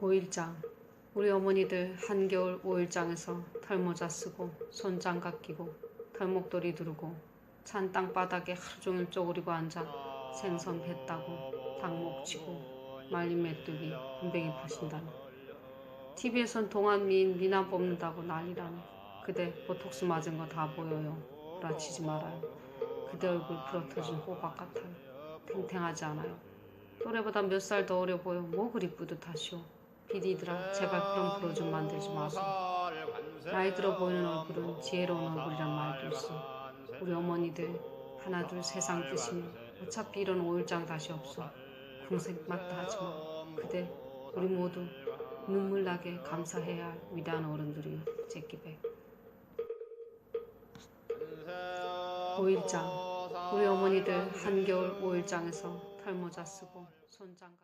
5일장. 우리 어머니들 한겨울 5일장에서 털모자 쓰고 손장갑 끼고 털목도리 두르고 찬 땅바닥에 하루 종일 쪼그리고 앉아 생선 배 따고 닭목 치고 말린 메뚜기 군뱅이 파신다니. TV에선 동안 미인 미남 뽑는다고 난리라니. 그대 보톡스 맞은 거 다 보여요. 라치지 말아요. 그대 얼굴 부러터진 호박 같아요. 탱탱하지 않아요. 또래보다 몇 살 더 어려 보여. 뭐 그리 뿌듯하시오 비디들아 제발 그런 프로 좀 만들지 마소. 나이 들어 보이는 얼굴은 지혜로운 얼굴이란 말도 있어. 우리 어머니들 하나 둘 세상 뜨시면 어차피 이런 오일장 다시 없어. 궁색 맞다 하지마. 그대 우리 모두 눈물 나게 감사해야 할 위대한 어른들이요 제끼백. 5일장. 우리 어머니들 한겨울 5일장에서 털모자 쓰고 손장갑